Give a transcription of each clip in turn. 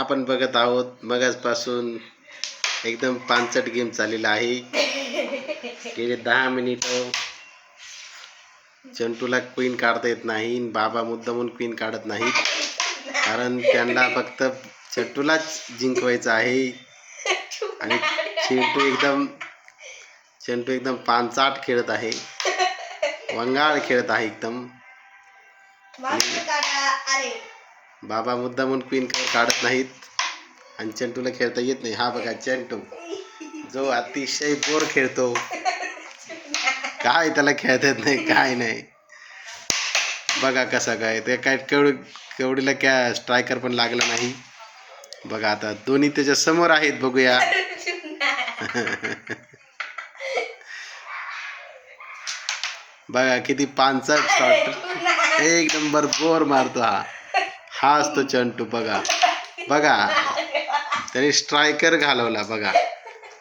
आपण बघत आहोत मगाचपासून एकदम पानसट गेम चाललेला आहे. गेले दहा मिनिटं. चंटूला क्वीन काढता येत नाही बाबा मुद्दामून क्वीन काढत नाहीत. कारण त्यांना फक्त चंटूलाच जिंकवायचं आहे. आणि चिंटू एकदम चंटू एकदम पानचाट खेळत आहे. वंगाळ खेळत आहे एकदम. बाबा मुद्दामून क्वीन काढत नाहीत. आणि चंटूला खेळता येत नाही. हा बघा चंटू. जो अतिशय बोर खेळतो. काय त्याला खेळता येत नाही काय नाही. बघा कसा काय. ते काय केवढ केवढीला क्या स्ट्रायकर पण लागला नाही. बघा आता दोन्ही त्याच्यासमोर आहेत बघूया. बघा किती पानसट शॉट एक नंबर बोर मारतो हा. हा असतो चंटू बघा. बघा. त्याने स्ट्रायकर घालवला बघा.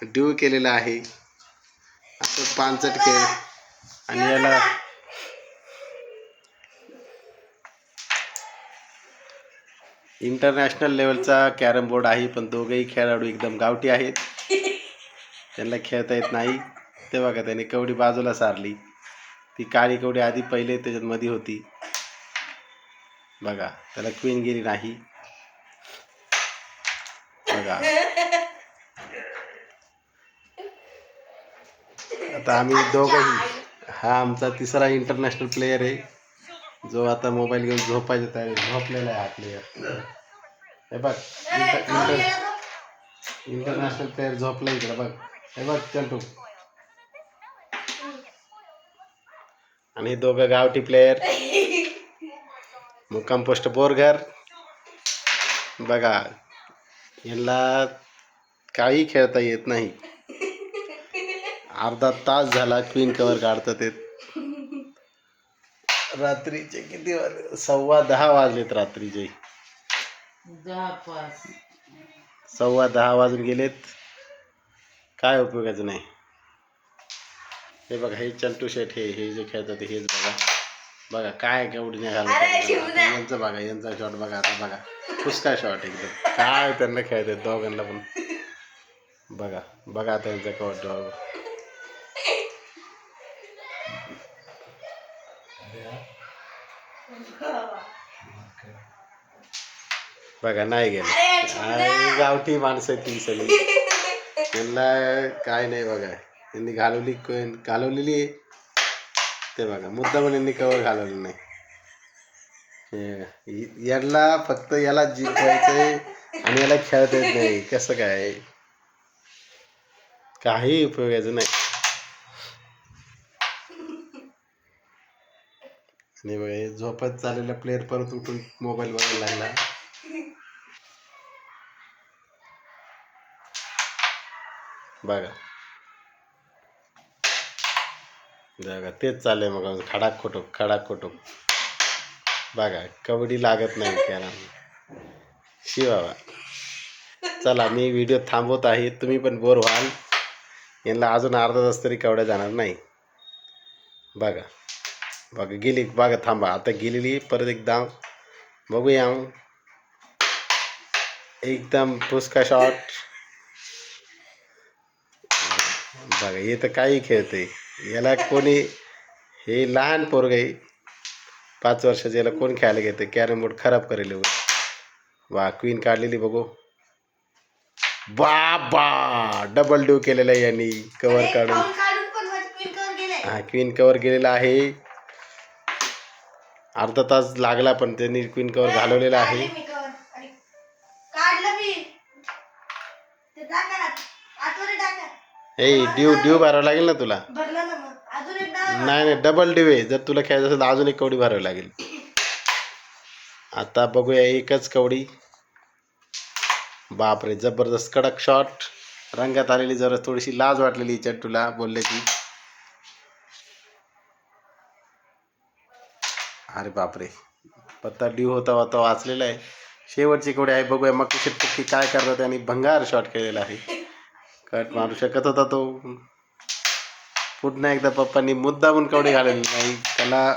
ड्यू केलेला आहे. असं पानचट खेळ आणि याला इंटरनॅशनल लेवलचा कॅरम बोर्ड आहे पण दोघेही खेळाडू एकदम गावठी आहेत. त्यांना खेळता येत नाही. ते बघा त्याने कवडी बाजूला सारली. ती काळी कवडी आधी पहिले त्याच्यात मध्ये होती. बघा त्याला क्वीन गेली नाही. बघा. आता आम्ही दोघंही हा आमचा तिसरा इंटरनॅशनल प्लेयर आहे. जो आता मोबाईल घेऊन झोपायचा तयारी झोपलेला आहे हा प्लेयर हे बघ इंटर इंटर इंटरनॅशनल प्लेयर झोपला इकडे बघ. हे बघ चंटू. आणि दोघं गावठी प्लेयर मुक्काम पोस्ट बोरघर बघा यांना काही खेळता येत नाही. अर्धा तास झाला क्वीन कवर काढतात ते. रात्रीचे किती वाजले सव्वा दहा वाजलेत रात्रीचे. सव्वा दहा वाजून गेलेत. काय उपयोगाचं नाही. हे बघा हे चंटू शेठ हे हे जे खेळतात हेच बघा. बघा काय केवढी नाही घालत यांचं बघा यांचा शॉट बघा आता बघा. फुसका शॉट एकदम. काय त्यांना खेळतात दोघांना पण. बघा बघा आता यांचा कवट डॉग बघा नाही गेलं. गावठी माणसं आहेत ती सगळी. त्यांना काय नाही बघा. यांनी घालवली कोण? घालवलेली आहे. ते बघा. मुद्दा पण यांनी कवर घालवलं नाही. हे- याला फक्त याला जिंकायचंय आणि याला खेळता येत नाही. कसं काय? काही उपयोगाचं नाही. आणि बघा झोपत चाललेला प्लेअर परत उठून मोबाईल बघायला लागला. बघा. बघा तेच चाललंय मग खडाक खोटो खडाक खोटो. बघा कबड्डी लागत नाही त्याला. शिवावा चला मी व्हिडिओ थांबवत आहे. तुम्ही पण बोर व्हाल. यांना अजून अर्धा तास तरी कवड्या जाणार नाही. बघा. बघा गेली. बघा थांबा. आता गेलेली परत एकदा. बघूया. एकदम पुसका शॉट बघा हे तर काही खेळते याला कोणी हे लहान पोरग आहे. पाच वर्षाचं याला कोण खेळायला घेते? कॅरम बोर्ड खराब करेल. वा क्वीन काढलेली बघू. बाबा! डबल ड्यू केलेला आहे यांनी. कवर काढून. हा क्वीन कवर गेलेला आहे. अर्धा तास लागला पण त्यांनी क्वीन कवर घालवलेला आहे. हे ड्यू ड्यू भरावं लागेल ना तुला भरलं ना मग अजून एक डाव नाही नाही डबल ड्यू आहे जर तुला खेळायचं असेल तर अजून एक कवडी भरावी लागेल. आता बघूया एकच कवडी. बापरे जबरदस्त कडक शॉट रंगात आलेली जरा थोडीशी लाज वाटलेली चट्टूला बोलल्याची अरे बापरे पत्ता ड्यू होता होता वाचलेला आहे. शेवटची कवडी आहे बघूया मग पक्की काय करतात आणि भंगार शॉट केलेला आहे. कट मारू शकत होता तो. पुन्हा एकदा पप्पांनी मुद्दामून कवडी घालवली नाही त्याला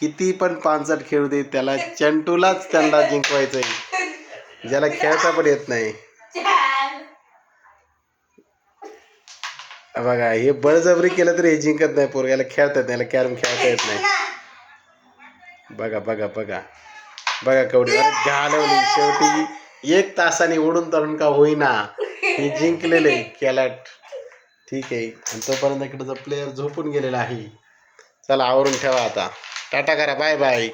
किती पण पानसट खेळू दे त्याला चंटूलाच त्यांना जिंकवायचं आहे ज्याला खेळता पण येत नाही. बघा हे बळजबरी केलं तरी हे जिंकत नाही पोरग्याला खेळता येत नाही कॅरम खेळता येत नाही. बघा बघा बघा. बघा कवडी घालवली. शेवटी एक तासाने उडून तळून का होईना. हे जिंकलेले कॅलट. ठीक आहे. आणि तोपर्यंत इकडचा प्लेअर झोपून गेलेला आहे. चला आवरून ठेवा आता. टाटा करा. Bye bye